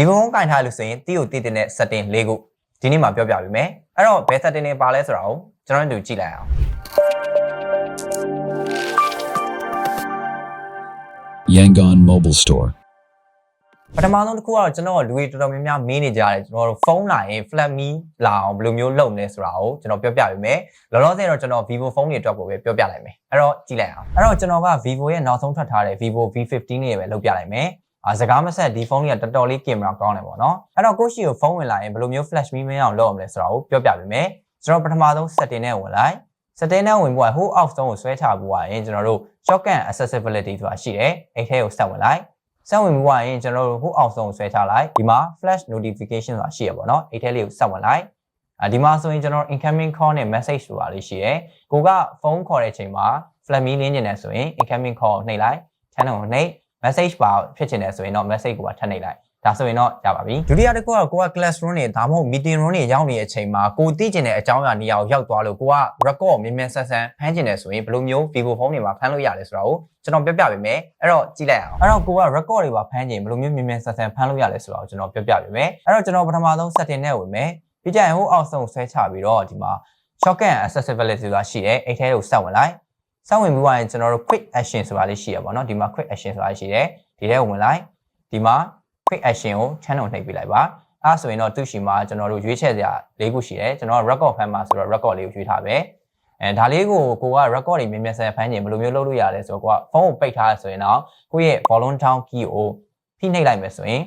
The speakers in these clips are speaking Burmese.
Vivo phone ကင်ထားလို့ဆိုရင်တီးကိုတည်တဲ့ setting လေးခုဒီနေ့မှာပြောပြပေးမယ်အဲ့တော့ဘယ် setting တွေပါလဲဆိုတာကိုကျွန်တော်တို့ကြည့်လိုက်အောင် Yangon Mobile Store. ပထမဆုံးတစ်ခုကတော့ကျွန်တော်လူတွေတော်တော်များများမေးနေကြတယ်ကျွန်တော်တို့ဖုန်းလာရင် flat me လာအောင်ဘယ်လိုမျိုးလုပ်လဲဆိုတာကိုကျွန်တော်ပြောပြပေးမယ်လောလောဆယ်တော့ကျွန်တော် Vivo ဖုန်းတွေအတွက်ကိုပဲပြောပြလိုက်မယ်အဲ့တော့ကြည့်လိုက်အောင်အဲ့တော့ကျွန်တော်က Vivo ရဲ့နောက်ဆုံးထွက်ထားတဲ့ Vivo V15 လေးပဲလုပ်ပြလိုက်မယ် အာစကားမဆက်ဒီဖုန်းလေးကတော်တော်လေးကင်မရာကောင်းတယ်ပေါ့နော်အဲ့တော့ကိုယ့်ရှိကိုဖုန်းဝင်လာရင်ဘယ်လိုမျိုး flash me မင်းအောင်လုပ်အောင်လဲဆိုတာကိုပြောပြပေးမယ်ကျွန်တော်ပထမဆုံး setting နဲ့ဝင်လိုက် setting နဲ့ဝင်ဖို့ကဟို off ဆုံးကိုဆွဲချဖို့ကရင်ကျွန်တော်တို့ shortcut accessibility ဆိုတာရှိတယ်အဲ့ထဲကိုဆက်ဝင်လိုက်ဆက်ဝင်ပြီးွားရင်ကျွန်တော်တို့ဟိုအောင်ဆုံးကိုဆွဲချလိုက်ဒီမှာ flash notification ဆိုတာရှိရပါတော့အဲ့ထဲလေးကိုဆက်ဝင်လိုက်အာဒီမှာဆိုရင်ကျွန်တော် incoming call နဲ့ message ဆိုတာလေးရှိတယ်ကိုကဖုန်းခေါ်တဲ့အချိန်မှာ flash me လင်းနေတယ်ဆိုရင် incoming call ကိုနှိပ်လိုက် channel ကိုနှိပ် message ပါဖြစ်ချင်တယ်ဆိုရင်တော့ message ကိုပါထပ်နှိပ်လိုက်ဒါဆိုရင်တော့ရပါပြီဒုတိယတစ်ခုကကိုက classroom တွေဒါမှမဟုတ် meeting room တွေရောက်နေတဲ့အချိန်မှာကိုသိကျင်တဲ့အကြောင်းအရာနေရာကိုရောက်သွားလို့ကိုက record မြင်မြန်ဆန်ဆန်ဖမ်းကျင်တယ်ဆိုရင်ဘယ်လိုမျိုး Vivo phone တွေမှာဖမ်းလို့ရလဲဆိုတာကိုကျွန်တော်ပြောပြပေးမယ်အဲ့တော့ကြည့်လိုက်အောင်အဲ့တော့ကိုက record တွေပါဖမ်းကျင်ဘယ်လိုမျိုးမြင်မြန်ဆန်ဆန်ဖမ်းလို့ရလဲဆိုတာကိုကျွန်တော်ပြောပြပေးမယ်အဲ့တော့ကျွန်တော်ပထမဆုံး setting နဲ့ဝင်မယ်ပြီးကြရင်ဟိုအောက်ဆုံးဆွဲချပြီးတော့ဒီမှာ shortcut accessibility ဆိုတာရှိတယ်အဲ့ထဲကိုဆက်ဝင်လိုက် ဆက်ဝင်ပြီးရင်ကျွန်တော်တို့ quick action ဆိုတာလေးရှိရပါတော့ဒီမှာ quick action ဆိုတာရှိတယ်ဒီထဲကိုဝင်လိုက်ဒီမှာ quick action ကို channel နှိပ်ပြလိုက်ပါအဲဆိုရင်တော့သူ့ရှိမှာကျွန်တော်တို့ရွေးချယ်စရာ၄ခုရှိတယ်ကျွန်တော်က record ဖမ်းမှာဆိုတော့ record လေးကိုရွေးထားပဲအဲဒါလေးကိုကိုက record တွေမြင်မြင်ဆန်ဖမ်းခြင်းဘယ်လိုမျိုးလုပ်လို့ရလဲဆိုတော့ကိုကဖုန်းကိုပိတ်ထားရဆိုရင်တော့ကိုယ့်ရဲ့ volume down key ကိုဖိနှိပ်လိုက်မယ်ဆိုရင်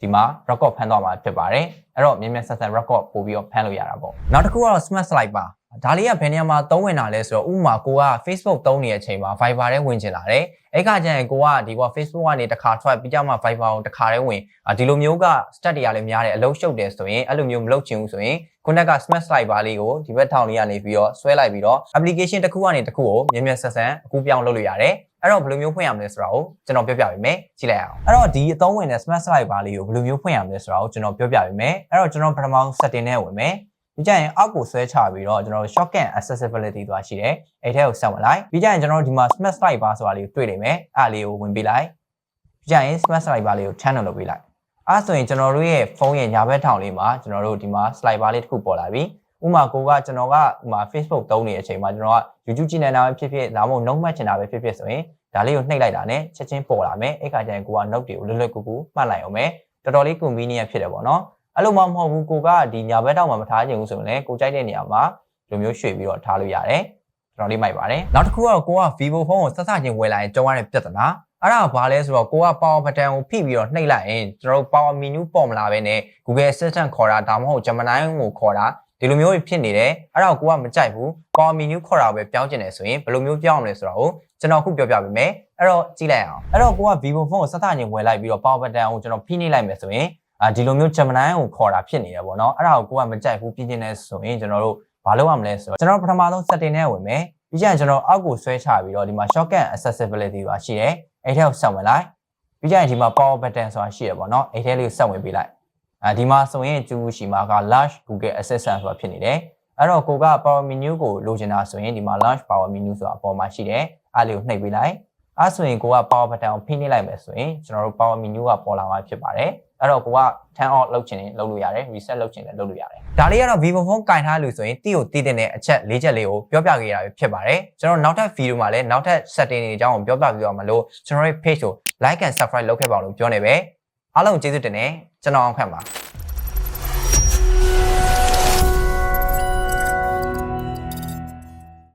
ဒီမှာ record ဖမ်းသွားမှာဖြစ်ပါတယ်အဲ့တော့မြင်မြင်ဆန်ဆန် record ပို့ပြီးတော့ဖမ်းလို့ရတာပေါ့နောက်တစ်ခုကတော့ smart slide ပါ ဒါလေးကဘယ်နေရာမှာသုံးဝင်တာလဲဆိုတော့ဥပမာကိုက Facebook သုံးနေတဲ့အချိန်မှာ Viber ထဲဝင်ချင်လာတယ်အဲ့ခါကျရင်ကိုကဒီက Facebook ကနေတစ်ခါထွက်ပြီးကြမှာ Viber ကိုတစ်ခါတည်းဝင်အာဒီလိုမျိုးက stat တွေကလည်းများတယ်အလုံးရှုပ်တယ်ဆိုရင်အဲ့လိုမျိုးမလုပ်ချင်ဘူးဆိုရင်ခုနက smart slide bar လေးကိုဒီဘက်ထောင်လေးကနေပြီးတော့ဆွဲလိုက်ပြီးတော့ application တစ်ခုကနေတစ်ခုကိုမြင်မြင်ဆက်ဆန်အကူပြောင်းလုပ်လို့ရတယ်အဲ့တော့ဘယ်လိုမျိုးဖွင့်ရမလဲဆိုတာကိုကျွန်တော်ပြောပြပေးမယ်ကြည့်လိုက်အောင်အဲ့တော့ဒီအသုံးဝင်တဲ့ smart slide bar လေးကိုဘယ်လိုမျိုးဖွင့်ရမလဲဆိုတာကိုကျွန်တော်ပြောပြပေးမယ်အဲ့တော့ကျွန်တော်ပထမဆုံး setting နဲ့ဝင်မယ် ပြီးကြရင်အောက်ကိုဆွဲချပြီးတော့ကျွန်တော်တို့ shortcut accessibility ဆိုတာရှိတယ်အဲ့ထဲကိုဆက်ဝင်လိုက်ပြီးကြရင်ကျွန်တော်တို့ဒီမှာ smart slide bar ဆိုတာလေးကိုတွေ့နေမယ်အဲ့လေးကိုဝင်ပေးလိုက်ပြီးကြရင် smart slide bar လေးကို channel လုပ်ပေးလိုက်အဲ့ဆိုရင်ကျွန်တော်တို့ရဲ့ဖုန်းရဲ့ညာဘက်ထောင်လေးမှာကျွန်တော်တို့ဒီမှာ slide bar လေးတစ်ခုပေါ်လာပြီဥမာကိုကကျွန်တော်ကဥမာ Facebook သုံးနေတဲ့အချိန်မှာကျွန်တော်က YouTube ကြည့်နေတာပဲဖြစ်ဖြစ်ဒါမှမဟုတ် note မှတ်ချင်တာပဲဖြစ်ဖြစ်ဆိုရင်ဒါလေးကိုနှိပ်လိုက်တာနဲ့ချက်ချင်းပေါ်လာမယ်အဲ့ခါကျရင်ကိုက note တွေကိုလွယ်လွယ်ကူကူမှတ်လိုက်အောင်မယ်တော်တော်လေး convenient ဖြစ်တယ်ပေါ့နော် အဲ့လိုမှမဟုတ်ဘူးကိုကဒီညာဘက်တောက်မှာမထားချင်ဘူးဆိုရင်လည်းကိုကြိုက်တဲ့နေရာမှာဒီလိုမျိုးရွှေ့ပြီးတော့ထားလို့ရတယ်တော်တော်လေးမိုက်ပါတယ်နောက်တစ်ခုကတော့ကိုက Vivo phone ကိုဆက်စချင်းဝယ်လာရင်ကြုံရတဲ့ပြဿနာအဲ့ဒါကဘာလဲဆိုတော့ကိုက power button ကိုဖိပြီးတော့နှိပ်လိုက်ရင်ကျွန်တော်တို့ power menu ပေါ်မလာဘဲနဲ့ Google Assistant ခေါ်တာဒါမှမဟုတ် Gemini ကိုခေါ်တာဒီလိုမျိုးဖြစ်နေတယ်အဲ့ဒါကိုကိုကမကြိုက်ဘူး power menu ခေါ်တာပဲပြောင်းကျင်တယ်ဆိုရင်ဘယ်လိုမျိုးပြောင်းအောင်လဲဆိုတော့ကျွန်တော်ခုပြောပြပေးမယ်အဲ့တော့ကြည့်လိုက်အောင်အဲ့တော့ကိုက Vivo phone ကိုဆက်စချင်းဝယ်လိုက်ပြီးတော့ power button ကိုကျွန်တော်ဖိနှိပ်လိုက်မယ်ဆိုရင် အာဒီလိုမျိုး Gemini ကိုခေါ်တာဖြစ်နေတယ်ပေါ့နော်အဲ့ဒါကိုကိုကမကြိုက်ဘူးပြင်းပြင်းနဲ့ဆိုရင်ကျွန်တော်တို့ဘာလုပ်ရမလဲဆိုတော့ကျွန်တော်ပထမဆုံး setting နဲ့ဝင်မယ်ပြီးကျရင်ကျွန်တော်အောက်ကိုဆွဲချပြီးတော့ဒီမှာ shortcut accessibility ဆိုတာရှိတယ်အဲ့ထဲကိုဆက်ဝင်လိုက်ပြီးကျရင်ဒီမှာ power button ဆိုတာရှိရပေါ့နော်အဲ့ထဲလေးကိုဆက်ဝင်ပေးလိုက်အဲဒီမှာဆိုရင်ကျူးရှိမှာက large Google Assistant ဆိုတာဖြစ်နေတယ်အဲ့တော့ကိုက power menu ကိုလိုချင်တာဆိုရင်ဒီမှာ launch power menu ဆိုတာအပေါ်မှာရှိတယ်အဲ့လေးကိုနှိပ်ပေးလိုက် အဲ့ဆိုရင်ကိုက power button ကိုဖိနှိပ်လိုက်မယ်ဆိုရင်ကျွန်တော်တို့ power menu ကပေါ်လာမှာဖြစ်ပါတယ်အဲ့တော့ကိုက turn off လုပ်ချင်ရင်လုပ်လို့ရတယ် reset လုပ်ချင်လည်းလုပ်လို့ရတယ်ဒါလေးကတော့ Vivo phone ကင်ထားလို့ဆိုရင်တီးကိုတီးတဲ့အချက်၄ချက်လေးကိုပြောပြခဲ့ရတာဖြစ်ပါတယ်ကျွန်တော်နောက်ထပ် video မှာလည်းနောက်ထပ် setting တွေအကြောင်းကိုပြောပြပြီးတော့မလို့ကျွန်တော်ရဲ့ page ကို like and subscribe လုပ်ခဲ့ပါလို့ပြောနေပဲအားလုံးကျေးဇူးတင်တယ်ကျွန်တော်အောင်ခန့်ပါ